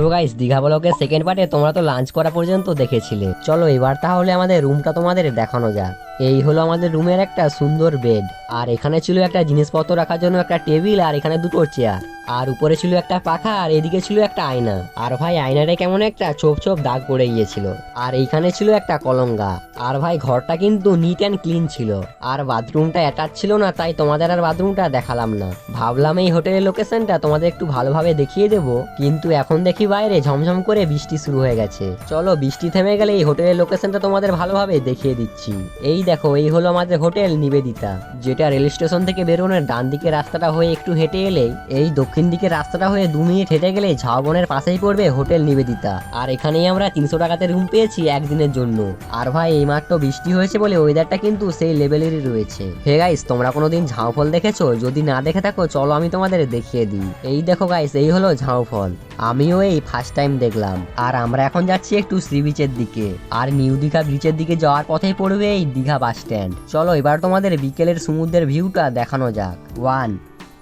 So guys Digha ব্লকের second পার্টে তোমরা তো লাঞ্চ করা পর্যন্ত দেখেছিলে। চলো এবার তাহলে আমাদের রুমটা তোমাদের দেখানো যাক। এই হলো আমাদের রুমের একটা সুন্দর বেড আর এখানে ছিল একটা জিনিসপত্র রাখার জন্য একটা টেবিল আর এখানে দুটো চেয়ার। আর উপরে ছিল একটা পাখা আর এদিকে ছিল একটা আয়না। আর ভাই, আয়নাটা কেমন একটা ছোপ ছোপ দাগ পড়ে গিয়েছিল। আর এইখানে ছিল একটা কলঙ্গা। আর ভাই, ঘরটা কিন্তু নিট অ্যান্ড ক্লিন ছিল। আর বাথরুমটা অ্যাটাচ ছিল না, তাই তোমাদের আর বাথরুমটা দেখালাম না। ভাবলাম এই হোটেলের লোকেশনটা তোমাদের একটু ভালোভাবে দেখিয়ে দেব। কিন্তু এখন দেখি বাইরে ঝমঝম করে বৃষ্টি শুরু হয়ে গেছে। চলো, বৃষ্টি থেমে গেলে এই হোটেলের লোকেশনটা তোমাদের ভালোভাবে দেখিয়ে দিচ্ছি। এই দেখো, এই হলো আমাদের হোটেল নিবেদিতা, যেটা রেল স্টেশন থেকে বেরোনোর ডান দিকে রাস্তাটা হয়ে একটু হেঁটে এলেই এই দক্ষিণ দিকের রাস্তাটা হয়ে দু মিনিট হেঁটে গেলে ঝাউবনের পাশেই পড়বে হোটেল নিবেদিতা। আর এখানেই আমরা তিনশো টাকাতে রুম পেয়েছি একদিনের জন্য। আর ভাই, এইমাত্র বৃষ্টি হয়েছে বলে ওয়েদারটা কিন্তু সেই লেভেলেরই রয়েছে। হে গাইস তোমরা কোনোদিন ঝাউফল দেখেছ? যদি না দেখে থাকো, চলো আমি তোমাদের দেখিয়ে দিই। এই দেখো গাইস এই হলো ঝাউফল। আমিও এই ফার্স্ট টাইম দেখলাম। আর আমরা এখন যাচ্ছি একটু সি বিচের দিকে। আর নিউ দীঘা বিচের দিকে যাওয়ার পথেই পড়বে এই দীঘা বাস স্ট্যান্ড চলো এবার তোমাদের বিকেলের সমুদ্রের ভিউটা দেখানো যাক। ওয়ান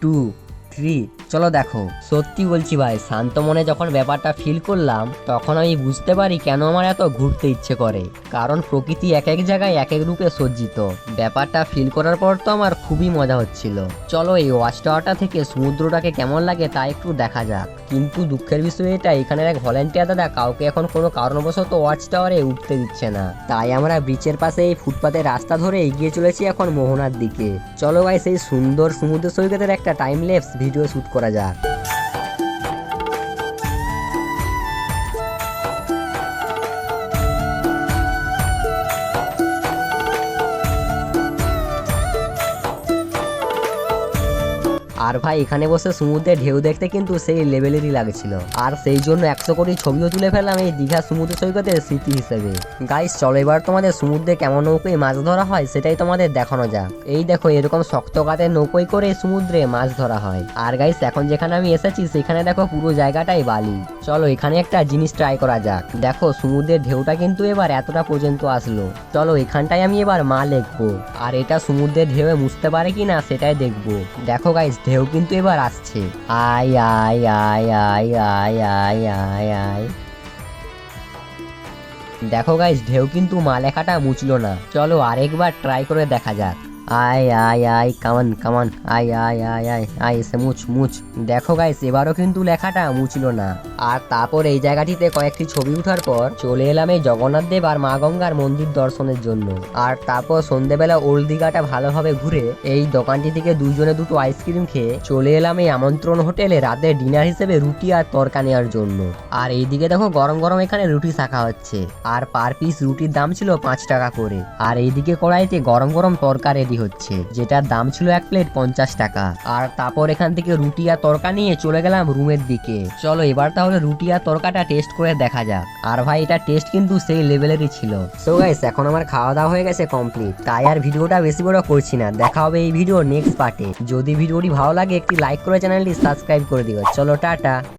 টু থ্রি চলো দেখো। সত্যি বলছি ভাই, শান্ত মনে যখন ব্যাপারটা ফিল করলাম, তখন আমি বুঝতে পারি কেন আমার এত ঘুরতে ইচ্ছে করে। কারণ প্রকৃতি এক এক জায়গায় এক এক রূপে সজ্জিত। ব্যাপারটা ফিল করার পর তো আমার খুবই মজা হচ্ছিল। চলো এই ওয়াচ টাওয়ারটা থেকে সমুদ্রটাকে কেমন লাগে তা একটু দেখা যাক। কিন্তু দুঃখের বিষয় এটা, এখানের এক ভলেন্টিয়ার দাদা কাউকে এখন কোনো কারণবশত ওয়াচ টাওয়ারে উঠতে দিচ্ছে না। তাই আমরা বিচের পাশে এই ফুটপাতের রাস্তা ধরে এগিয়ে চলেছি এখন মোহনার দিকে। চলো ভাই, সেই সুন্দর সমুদ্র সৈকতের একটা time lapse video shoot por allá. আর ভাই, এখানে বসে সমুদ্রে ঢেউ দেখতে কিন্তু সেই লেভেলেরই লাগছিল। আর সেই জন্য একশো কোটি ছবিও তুলে ফেললাম এই দীঘা সমুদ্র সৈকতের স্মৃতি হিসেবে। গাইস চলো এবার তোমাদের সমুদ্রে কেমন নৌকোয় মাছ ধরা হয় সেটাই তোমাদের দেখানো যাক। এই দেখো, এরকম শক্ত কাতের নৌকোয় করে সমুদ্রে মাছ ধরা হয়। আর গাইস এখন যেখানে আমি এসেছি সেখানে দেখো পুরো জায়গাটাই বালি। চলো এখানে একটা জিনিস ট্রাই করা যাক। দেখো, সমুদ্রের ঢেউটা কিন্তু এবার এতটা পর্যন্ত আসলো। চলো এখানটায় আমি এবার মা লেখবো আর এটা সমুদ্রের ঢেউয়ে মুছতে পারে কি না সেটাই দেখব। দেখো গাইস ঢেউ কিন্তু এবার আসছে আয় আয় আয় আয় আয় আয় আয় আয় দেখো গাইস ঢেউ কিন্তু মালেখাটা মুছলো না চলো আরেকবার ট্রাই করে দেখা যাক আয় আয় আয় কামান কামান আয় আয় আয় আয় আয় এসে মুছ মুছ দেখো গাইস এবারও কিন্তু লেখাটা মুছলো না আর তারপর এই জায়গাটিতে কয়েকটি ছবি ওঠার পর চলে এলাম এই জগন্নাথ দেব আর মা গঙ্গার মন্দির দর্শনের জন্য। আর তারপর সন্ধেবেলা ওল্ড দীঘাটা ভালোভাবে ঘুরে এই দোকানটি থেকে দুজনে দুটো আইসক্রিম খেয়ে চলে এলাম এই আমন্ত্রণ হোটেলে রাতে ডিনার হিসেবে রুটি আর তরকা নেওয়ার জন্য। আর এইদিকে দেখো গরম গরম এখানে রুটি শাখা হচ্ছে। আর পার পিস রুটির দাম ছিল পাঁচ টাকা করে। আর এইদিকে কড়াইতে গরম গরম তরকা রেডি হচ্ছে, যেটার দাম ছিল এক প্লেট পঞ্চাশ টাকা। আর তারপর এখান থেকে রুটি আর তরকা নিয়ে চলে গেলাম রুমের দিকে। চলো এবার তাহলে রুটি আর তরকাটা টেস্ট করে দেখা যাক। আর ভাই, এটা টেস্ট কিন্তু সেই লেভেলেরই ছিল। সো গাইস এখন আমার খাওয়া দাওয়া হয়ে গেছে কমপ্লিট তাই আর ভিডিওটা বেশি বড় করছি না। দেখা হবে এই ভিডিও নেক্সট পার্টে যদি ভিডিওটি ভালো লাগে, একটি লাইক করে চ্যানেলটি সাবস্ক্রাইব করে দিও। চলো, টাটা।